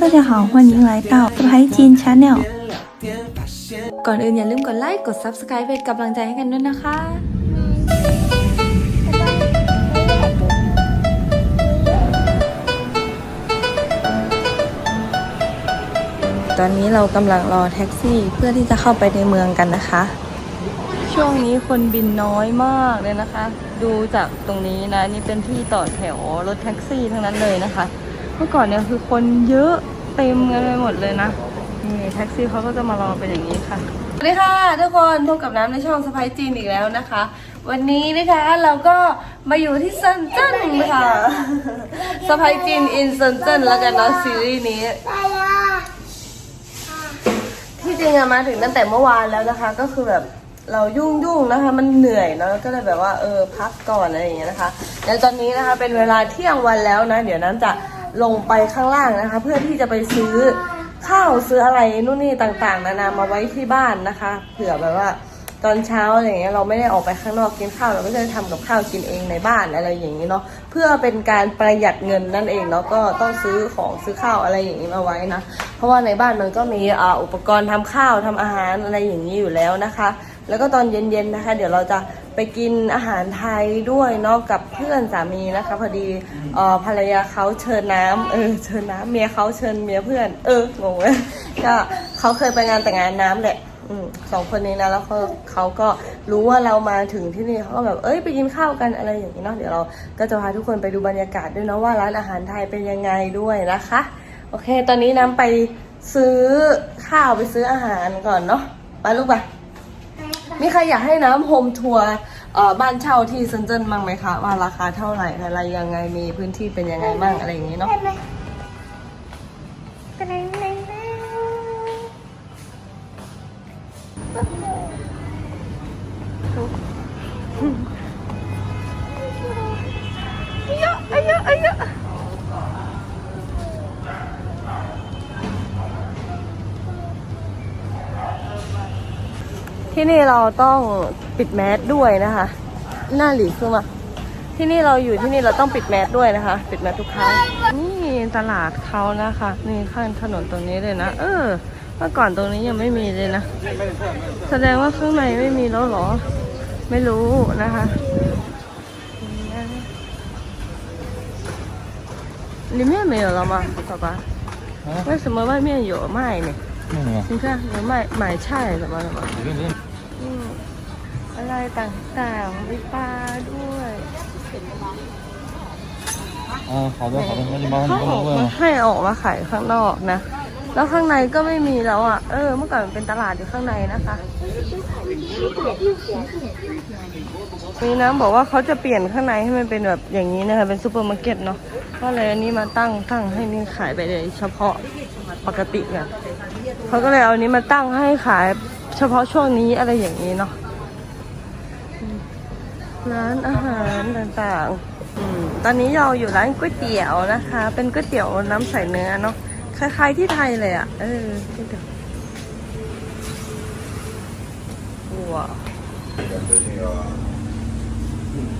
大家好，欢迎来到สไปจีนชาแนล ก่อนอื่นอย่าลืมกดไลค์ กด Subscribe เป็นกำลังใจให้กันด้วยนะคะ ตอนนี้เรากำลังรอแท็กซี่เพื่อที่จะเข้าไปในเมืองกันนะคะ ช่วงนี้คนบินน้อยมากเลยนะคะ ดูจากตรงนี้นะ นี่เป็นที่ต่อแถวรถแท็กซี่ทั้งนั้นเลยนะคะ เ มื่อก่อนเนี่ยคือคนเยอะเต็มกันไปหมดเลยนะนี่แท็กซี่เขาก็จะมารอเป็นอย่างนี้ค่ะสวัสดีค่ะทุกคนพบกับน้ำในช่องสไปจีนอีกแล้วนะคะ วันนี้นะคะเราก็มาอยู่ที่เซินเจิ้นค่ะสไปจีนอินเซินเจิ้นแล้วกันเนาะซีรีส์นี้ ที่จริงอะมาถึงตั้งแต่เมื่อวานแล้วนะคะ ก็คือแบบเรายุ่งยุ่งนะคะ มันเหนื่อยเนอะก็เลยแบบว่าเออพักก่อนอะไรอย่างเงี้ยนะคะแล้วตอนนี้นะคะเป็นเวลาเที่ยงวันแล้วนะ เดี๋ยวน้ำจะ ลงไปข้างล่างนะคะ เพื่อที่จะไปซื้อข้าวซื้ออะไรนู่นนี่ต่างๆ นานามาไว้ที่บ้านนะคะ เผื่อแบบว่าตอนเช้าอะไรอย่างเงี้ยเราไม่ได้ออกไปข้างนอกกินข้าวเราก็จะทำกับข้าวกินเองในบ้านอะไรอย่างนี้เนาะเพื่อเป็นการประหยัดเงินนั่นเองเนาะก็ต้องซื้อของซื้อข้าวอะไรอย่างนี้มาไว้นะเพราะว่าในบ้านมันก็มีอุปกรณ์ทำข้าวทำอาหารอะไรอย่างนี้อยู่แล้วนะคะ แล้วก็ตอนเย็นๆนะคะ เดี๋ยวเราจะ ไปกินอาหารไทยด้วยเนาะกับเพื่อนสามีนะคะ พอดีเอ่อภรรยาเขาเชิญน้ำเออเชิญน้ำเมียเขาเชิญเมียเพื่อน เอองงเลยก็เขาเคยไปงานแต่งงานน้ำแหละอืมสองคนนี้นะแล้วเขาเขาก็รู้ว่าเรามาถึงที่นี่เขาก็แบบเอ้ยไปกินข้าวกันอะไรอย่างนี้เนาะเดี๋ยวเราก็จะพาทุกคนไปดูบรรยากาศด้วยเนาะว่าร้านอาหารไทยเป็นยังไงด้วยนะคะ โอเค ตอนนี้น้ำไปซื้อข้าวไปซื้ออาหารก่อนเนาะไปลูกไป มีใครอยากให้น้ำโฮมทัวร์บ้านเช่าที่เซนเจิ้นบ้างไหมคะว่าราคาเท่าไหร่อะไรยังไงมีพื้นที่เป็นยังไงบ้างอะไรอย่างนี้เนาะเย ที่นี่เราต้องปิดแมสด้วยนะคะ หน้าหลีคือมาที่นี่เราอยู่ที่นี่เราต้องปิดแมสด้วยนะคะ ปิดแมสทุกครั้ง นี่ตลาดเขานะคะ นี่ข้างถนนตรงนี้เลยนะ เออ เมื่อก่อนตรงนี้ยังไม่มีเลยนะ แสดงว่าข้างในไม่มีแล้วเหรอ ไม่รู้นะคะ 里面没有了吗，爸爸？啊，为什么外面有卖呢？那什么？你看有卖买菜什么的吗？ อะไรต่างๆมีปลาด้วยขอด้วยขอด้วยเขาออกวยาให้ออกมาขายข้างนอกนะ แล้วข้างในก็ไม่มีแล้วอะ เออ เมื่อก่อนนเป็นตลาดอยู่ข้างในนะคะ นี่นะบอกว่าเขาจะเปลี่ยนข้างในให้มันเป็นแบบอย่างนี้นะคะ เป็นซูเปอร์มาร์เก็ตเนาะ ก็เลยอันนี้มาตั้งตั้งให้นี่ขายไปเลยเฉพาะปกติเนี่ยเขาก็เลยเอาอันนี้มาตั้งให้ขายเฉพาะช่วงนี้อะไรอย่างนี้เนาะ ร้านอาหารต่างๆอืมตอนนี้เราอยู่ร้านก๋วยเตี๋ยวนะคะ เป็นก๋วยเตี๋ยวน้ำใสเนื้อเนาะ คล้ายๆที่ไทยเลยอะ่ะ เออก๋วยเตี๋ยวว้าว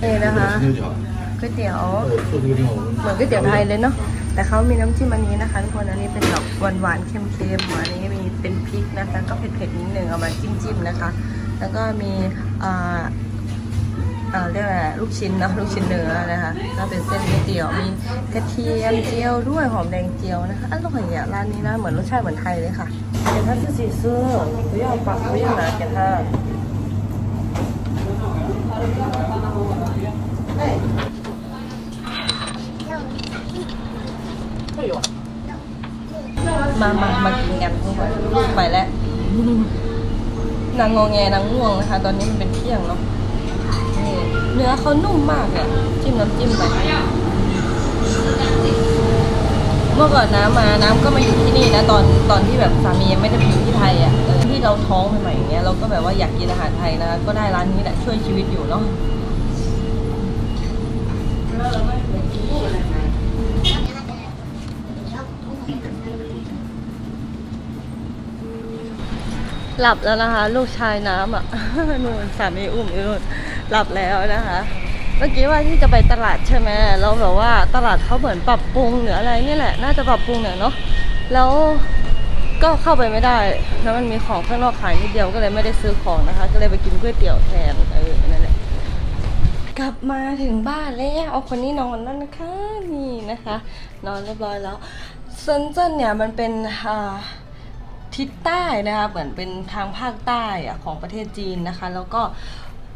นี่นะคะก๋วยเตี๋ยวเหมือนก๋วยเตี๋ยวไทยเลยเนาะแต่เขามีน้ำจิ้มอันนี้นะคะทุกคนอันนี้เป็นแบบหวานๆเค็มๆอันนี้มีเป็นพริกนะคะ ก็เผ็ดๆนิดนึงเอามาจิ้มๆนะคะ แล้วก็มีอ่า เรียกว่าลูกชิ้นเนาะลูกชิ้นเนื้อนะคะก็เป็นเส้นก๋เตี๋ยวมีกระเทียมเจียวด้วยหอมแดงเจียวนะคะอร่อยอะร้านนี้นะเหมือนรสชาติเหมือนไทยเลยค่ะเท่านจะสีซื้อไม่อปักไม่ยอมนาแกท่ามามามากินกันลูกไปแล้วนางงอแงนางง่วงนะคะ ตอนนี้มันเป็นเที่ยงเนาะ เนื้อเขานุ่มมากเนี่ยจิ้มน้ำจิ้มไปเมื่อก่อนน้ำมาน้ำก็มาอยู่ที่นี่นะตอนตอนที่แบบสามียังไม่ได้ไปอยู่ที่ไทยอะที่เราท้องใหม่ๆอย่างเงี้ยเราก็แบบว่าอยากกินอาหารไทยนะก็ได้ร้านนี้แหละช่วยชีวิตอยู่เนาะ หลับแล้วนะคะ ลูกชายน้ำอะนู่นสามีอุ้มอยู่นู่นหลับแล้วนะคะ เมื่อกี้ว่าที่จะไปตลาดใช่ไหมแล้วแบบว่าตลาดเขาเหมือนปรับปรุงหรืออะไรนี่แหละ น่าจะปรับปรุงเนี่ยเนาะแล้วก็เข้าไปไม่ได้ แล้วมันมีของข้างนอกขายนิดเดียวก็เลยไม่ได้ซื้อของนะคะ ก็เลยไปกินก๋วยเตี๋ยวแทนเออนั่นแหละกลับมาถึงบ้านแล้วเอาคนนี้นอนแล้วนะคะนี่นะคะ นอนเรียบร้อยแล้วเซินเจิ้นเนี่ยมันเป็นอ่า ทิศใต้นะคะเหมือนเป็นทางภาคใต้อะของประเทศจีนนะคะ แล้วก็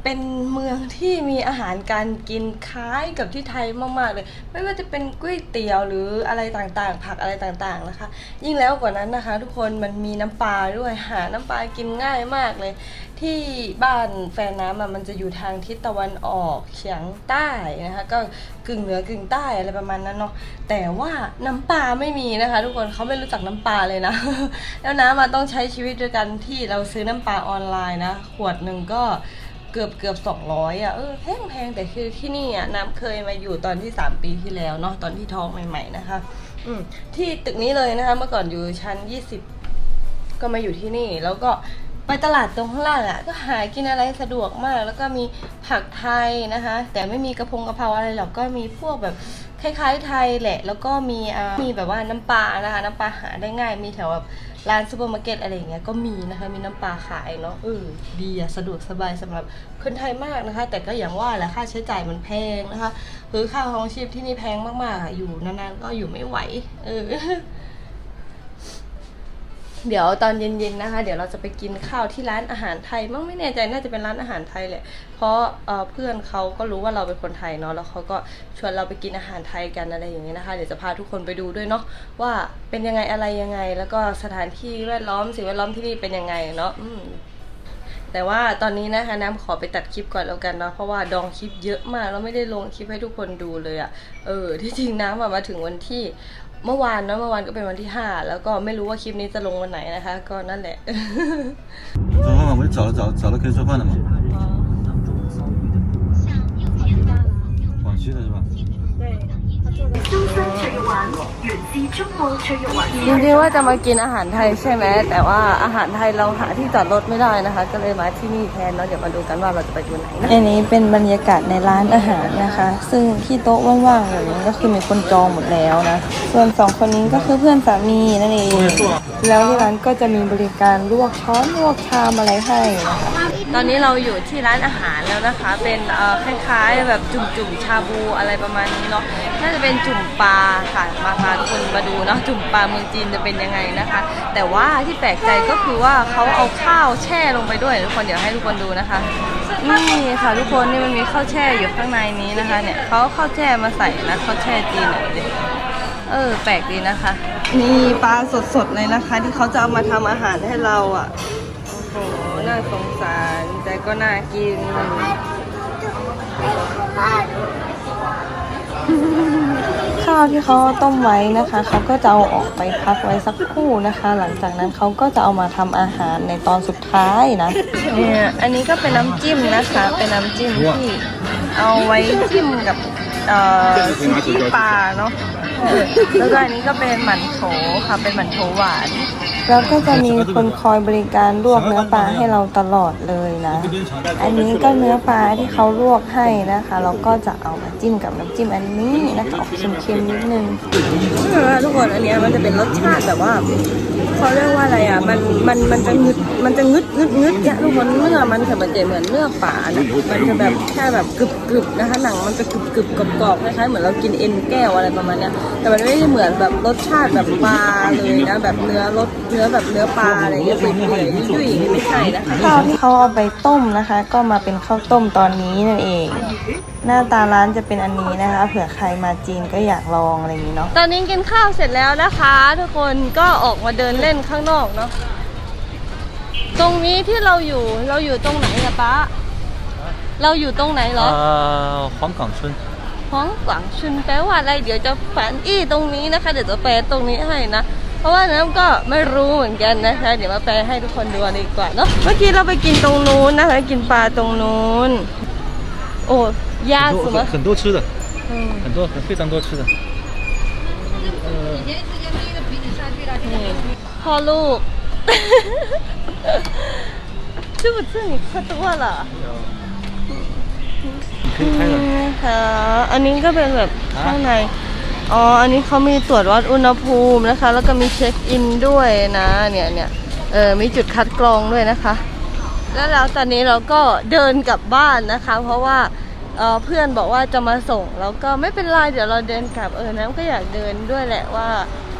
เป็นเมืองที่มีอาหารการกินคล้ายกับที่ไทยมากๆเลย ไม่ว่าจะเป็นก๋วยเตี๋ยวหรืออะไรต่างๆ ผักอะไรต่างๆนะคะ ยิ่งแล้วกว่านั้นนะคะ ทุกคนมันมีน้ำปลาด้วยหาน้ำปลากินง่ายมากเลย ที่บ้านแฟนน้ำอะมันจะอยู่ทางทิศตะวันออกเฉียงใต้นะคะ ก็กึ่งเหนือกึ่งใต้อะไรประมาณนั้นเนาะแต่ว่าน้ำปลาไม่มีนะคะ ทุกคนเขาไม่รู้จักน้ำปลาเลยนะ แล้วน้ำมาต้องใช้ชีวิตด้วยกันที่เราซื้อน้ำปลาออนไลน์นะขวดหนึ่งก็ เกือบเกือบสองร้อยอะเออแพงแพงแต่คือที่นี่อะน้ำเคยมาอยู่ตอนที่สามปีที่แล้วเนาะตอนที่ท้องใหม่ ๆ นะคะอืมที่ตึกนี้เลยนะคะ เมื่อก่อนอยู่ชั้นยี่สิบก็มาอยู่ที่นี่ แล้วก็ไปตลาดตรงข้างล่างอะก็หากินอะไรสะดวกมาก แล้วก็มีผักไทยนะคะ แต่ไม่มีกระพงกระเพราอะไรหรอกก็มีพวกแบบ คล้ายๆไทยแหละ แล้วก็มีมีแบบว่าน้ำปลานะคะ น้ำปลาหาได้ง่าย มีแถวแบบร้านซูเปอร์มาร์เก็ตอะไรอย่างเงี้ยก็มีนะคะ มีน้ำปลาขายเนาะเออดีอะสะดวกสบายสำหรับคนไทยมากนะคะ แต่ก็อย่างว่าแหละค่าใช้จ่ายมันแพงนะคะคือค่าครองชีพที่นี่แพงมากๆอยู่นานๆก็อยู่ไม่ไหว เออ เดี๋ยวตอนเย็นๆนะคะ เดี๋ยวเราจะไปกินข้าวที่ร้านอาหารไทยมั้งไม่แน่ใจน่าจะเป็นร้านอาหารไทยแหละเพราะเเพื่อนเขาก็รู้ว่าเราเป็นคนไทยเนาะแล้วเขาก็ชวนเราไปกินอาหารไทยกันอะไรอย่างเงี้ยนะคะ เดี๋ยวจะพาทุกคนไปดูด้วยเนาะว่าเป็นยังไงอะไรยังไง แล้วก็สถานที่แวดล้อมสิ่งแวดล้อมที่นี่เป็นยังไงเนาะแต่ว่าตอนนี้นะคะน้ำขอไปตัดคลิปก่อนแล้วกันเนาะเพราะว่าดองคลิปเยอะมากแล้วไม่ได้ลงคลิปให้ทุกคนดูเลยอะ่ะเออที่จริงน้ำมาถึงวันที่ เมื่อวานเนาะเมื่อวานก็เป็นวันที่ห้าแล้วก็ไม่รู้ว่าคลิปนี้จะลงวันไหนนะคะ ก็นั่นแหละ 怎么办？我就找了找找了可以做饭的嘛，广西的是吧？ จริงๆว่าจะมากินอาหารไทยใช่ไหมแต่ว่าอาหารไทยเราหาที่จอดรถไม่ได้นะคะ ก็เลยมาที่นี่แทนเนาะเดี๋ยวมาดูกันว่าเราจะไปดูไหนนะอันนี้เป็นบรรยากาศในร้านอาหารนะคะ ซึ่งที่โต๊ะว่างๆอย่างนี้ก็คือมีคนจองหมดแล้วนะส่วนสองคนนี้ก็คือเพื่อนสามีนั่นเองแล้วที่ร้านก็จะมีบริการลวกช้อนลวกชามอะไรให้นะคะตอนนี้เราอยู่ที่ร้านอาหารแล้วนะคะ เป็นเอ่อคล้ายๆแบบจุ่มๆชาบูอะไรประมาณนี้เนาะน่าจะเป็นจุ่มปลาค่ะมาพาทุกคนมาดูเนาะจุ่มปลาเมืองจีนจะเป็นยังไงนะคะ แต่ว่าที่แปลกใจก็คือว่าเขาเอาข้าวแช่ลงไปด้วยทุกคนเดี๋ยวให้ทุกคนดูนะคะ นี่ค่ะทุกคนนี่มันมีข้าวแช่อยู่ข้างในนี้นะคะเนี่ยเขาเข้าวแช่มาใส่นะข้าวแช่จีนเนี่ยเออแปลกดีนะคะ นี่ปลาสดๆเลยนะคะ ที่เขาจะเอามาทำอาหารให้เราอะโอ้โหน่าสงสารแต่ก็น่ากินาวที่เขาต้มไว้นะคะเขาก็จะเอาออกไปพักไว้สักครู่นะคะ หลังจากนั้นเขาก็จะเอามาทำอาหารในตอนสุดท้ายนะเนี่ยอันนี้ก็เป็นน้ำจิ้มนะคะ เป็นน้ำจิ้มที่เอาไว้จิ้มกับเอ่อซุกี้ปลาเนาะแล้วก็อันนี้ก็เป็นหมั่นโถค่ะเป็นหมั่นโถหวาน แล้วก็จะมีคนคอยบริการลวกเนื้อปลาให้เราตลอดเลยนะ อันนี้ก็เนื้อปลาที่เขาลวกให้นะคะเราก็จะเอามาจิ้มกับน้ำจิ้มอันนี้นะคะออกเค็มๆนิดนึงทุกคนอันนี้มันจะเป็นรสชาติแบบว่า เขาเรียกว่าอะไรอะ มันมันมันจะงึดมันจะงึดงึดงึดเนี่ยทุกคนเนื้อมันจะมันจะเหมือนเนื้อป่านะมันจะแบบแค่แบบกรึบกรึบนะคะหนังมันจะกรึบกรึบกรอบกรอบคล้ายๆเหมือนเรากินเอ็นแก้วอะไรประมาณเนี้ยแต่มันไม่ได้เหมือนแบบรสชาติแบบปลาเลยนะแบบเนื้อรสเนื้อแบบเนื้อปลาอะไรเงี้ยเปื่อยๆยุ่ยๆไม่ใช่นะคะข้าวที่เขาเอาไปต้มนะคะ ก็มาเป็นข้าวต้มตอนนี้นั่นเอง หน้าตาร้านจะเป็นอันนี้นะคะ เผื่อใครมาจีนก็อยากลองอะไรอย่างนี้เนาะตอนนี้กินข้าวเสร็จแล้วนะคะ ทุกคนก็ออกมาเดินเล่นข้างนอกเนาะตรงนี้ที่เราอยู่เราอยู่ตรงไหนอะป้าเราอยู่ตรงไหนเหรอฮองกงชุนฮองกงชุนแปลว่าอะไร เดี๋ยวจะแฝนอี้ตรงนี้นะคะ เดี๋ยวจะแปลตรงนี้ให้นะเพราะว่าน้ำก็ไม่รู้เหมือนกันนะคะ เดี๋ยวมาแปลให้ทุกคนดูดีกว่าเนาะเมื่อกี้เราไปกินตรงนู้นนะคะ กินปลาตรงนู้น โอ้ ยา 很 สุ 多 มะ 很很多吃的， อืม 很多很非常多吃的。呃， นี่พ่อลูก 是不是你喝多了？你可以开的。 นี่ค่ะ อันนี้ก็เป็นแบบข้างใน อ๋อ อันนี้เขามีตรวจวัดอุณหภูมินะคะ แล้วก็มีเช็คอินด้วยนะ เนี่ยเนี่ยเออ มีจุดคัดกรองด้วยนะคะ แล้วแล้วตอนนี้เราก็เดินกลับบ้านนะคะ เพราะว่า เเพื่อนบอกว่าจะมาส่งแล้วก็ไม่เป็นไรเดี๋ยวเราเดินกลับเออน้ำก็อยากเดินด้วยแหละว่า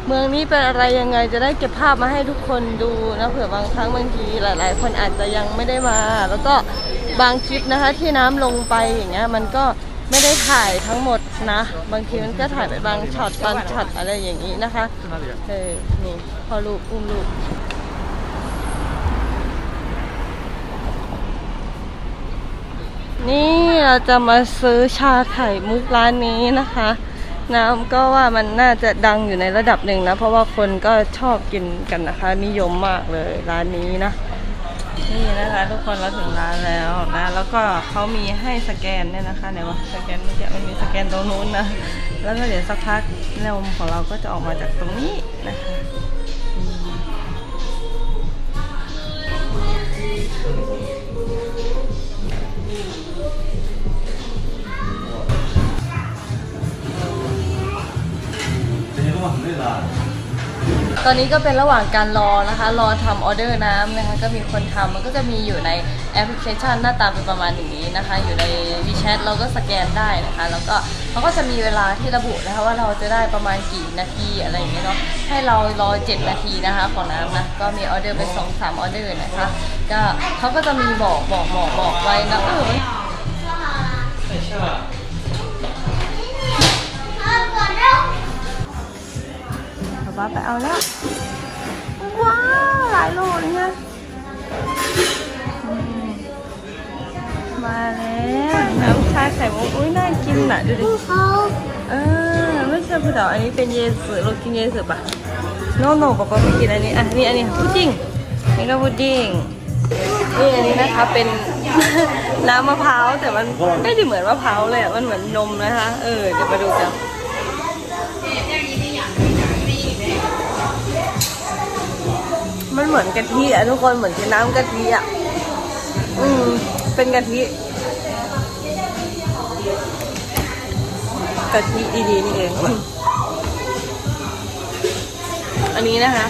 เมืองนี้เป็นอะไรยังไงจะได้เก็บภาพมาให้ทุกคนดูนะเผื่อบางครั้งบางทีหลาย ๆ คนอาจจะยังไม่ได้มา แล้วก็บางคลิปนะคะที่น้ำลงไปอย่างเงี้ยมันก็ไม่ได้ถ่ายทั้งหมดนะ บางทีมันก็ถ่ายไปบางช็อตบางช็อตอะไรอย่างนี้นะคะเออนี่พอลูกอุ้มลูก นี่เราจะมาซื้อชาไข่มุกร้านนี้นะคะ น้ำก็ว่ามันน่าจะดังอยู่ในระดับหนึ่งนะ เพราะว่าคนก็ชอบกินกันนะคะ นิยมมากเลยร้านนี้นะ นี่นะคะทุกคนเราถึงร้านแล้วนะ แล้วก็เขามีให้สแกนเนี่ยนะคะไหนวะสแกนเมื่อกี้มันมีสแกนตรงนู้นนะ แล้วก็เดี๋ยวสักพักนมของเราก็จะออกมาจากตรงนี้นะคะ ตอนนี้ก็เป็นระหว่างการรอนะคะ รอทำออเดอร์น้ำนะคะ ก็มีคนทำมันก็จะมีอยู่ในแอปพลิเคชันหน้าตาเป็นประมาณอย่างนี้นะคะ อยู่ใน WeChat เราก็สแกนได้นะคะ แล้วก็เขาก็จะมีเวลาที่ระบุนะคะ ว่าเราจะได้ประมาณกี่นาทีอะไรอย่างเงี้ยเนาะให้เรารอ 7 นาทีนะคะของน้ำนะก็มีออเดอร์เป็น2 3ออเดอร์นะคะ ก็เขาก็จะมีบอกบอกบอกบอกไว้นะเออ ป๊าไปเอาแล้ว ว้าวหลายโลเลยนะมาแล้วน้ำชาไข่มุกอุ้ยน่ากินอะดูดิเออไม่ใช่ผู้ดาวอันนี้เป็นเยสึเรากินเยสึปะโนโนป๊าป๊าไม่กินอันนี้อะนี่อันนี้พุดดิ้งนี่ก็พุดดิ้งนี่อันนี้นะคะเป็นน้ำมะพร้าวแต่มันไม่ได้เหมือนมะพร้าวเลยอะมันเหมือนนมนะคะ เออเดี๋ยวมาดูกัน มันเหมือนกะทิอ่ะทุกคนเหมือนกินน้ำกะทิอ่ะ อืม เป็นกะทิ กะทิดีๆนี่เอง อันนี้นะคะ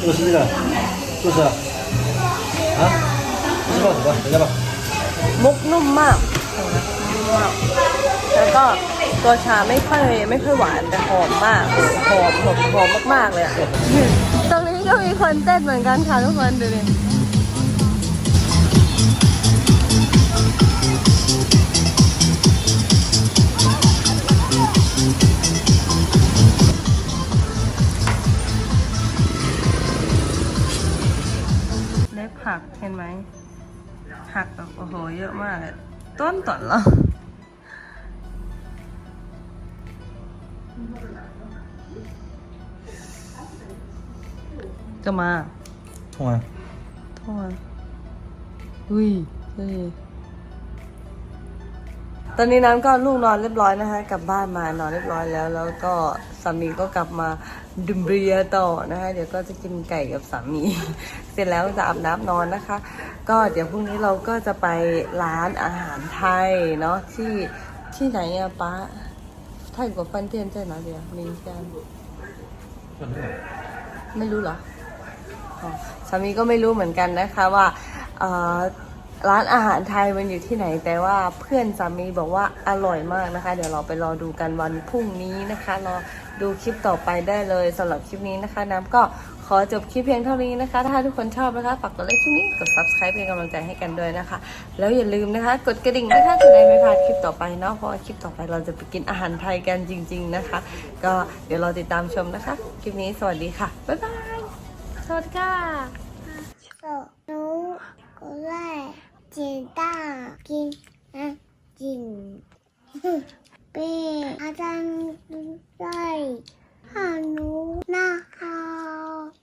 这个是这个，是不是？啊？不知道怎么，等一下吧。 มุกนุ่มมากนุ่มมาก แล้วก็ ตัวชาไม่ค่อยไม่ค่อยหวานแต่หอมมากหอมหอมหอมมากๆเลยอะตรงนี้ก็มีคนเต้นเหมือนกันค่ะทุกคนดูดิเล็บหักเห็นไหมหักแบบโอ้โหเยอะมากเลยต้นต่อนแล้ว จะมา痛完。โทษมาอุ้ยเฮ้ยตอนนี้น้ำก็ลูกนอนเรียบร้อยนะคะ กลับบ้านมานอนเรียบร้อยแล้ว แล้วก็สามีก็กลับมาดื่มเบียร์ต่อนะคะ เดี๋ยวก็จะกินไก่กับสามี เสร็จแล้วจะอาบน้ำนอนนะคะ ก็เดี๋ยวพรุ่งนี้เราก็จะไปร้านอาหารไทยเนาะที่ที่ไหนอะป้าไทยกว่าฟันเทียนใช่ไหมเดียวมีกันไม่รู้เหรออ๋อ สามีก็ไม่รู้เหมือนกันนะคะว่าร้านอาหารไทยมันอยู่ที่ไหน แต่ว่าเพื่อนสามีบอกว่าอร่อยมากนะคะ เดี๋ยวเราไปรอดูกันวันพรุ่งนี้นะคะรอดูคลิปต่อไปได้เลยสำหรับคลิปนี้นะคะน้ำก็ขอจบคลิปเพียงเท่านี้นะคะ ถ้าทุกคนชอบนะคะฝากกดไลค์คลิปนี้กด subscribe เป็นกำลังใจให้กันด้วยนะคะ แล้วอย่าลืมนะคะ กดกระดิ่งนะคะจะได้ไม่พลาดคลิปต่อไปเนาะเพราะว่าคลิปต่อไปเราจะไปกินอาหารไทยกันจริง ๆนะคะ ก็เดี๋ยวเราติดตามชมนะคะ คลิปนี้สวัสดีค่ะบ๊ายบาย 手、足、口、来、剪刀、剪、嗯、剪、被、阿张、张、哈、努、呐、好。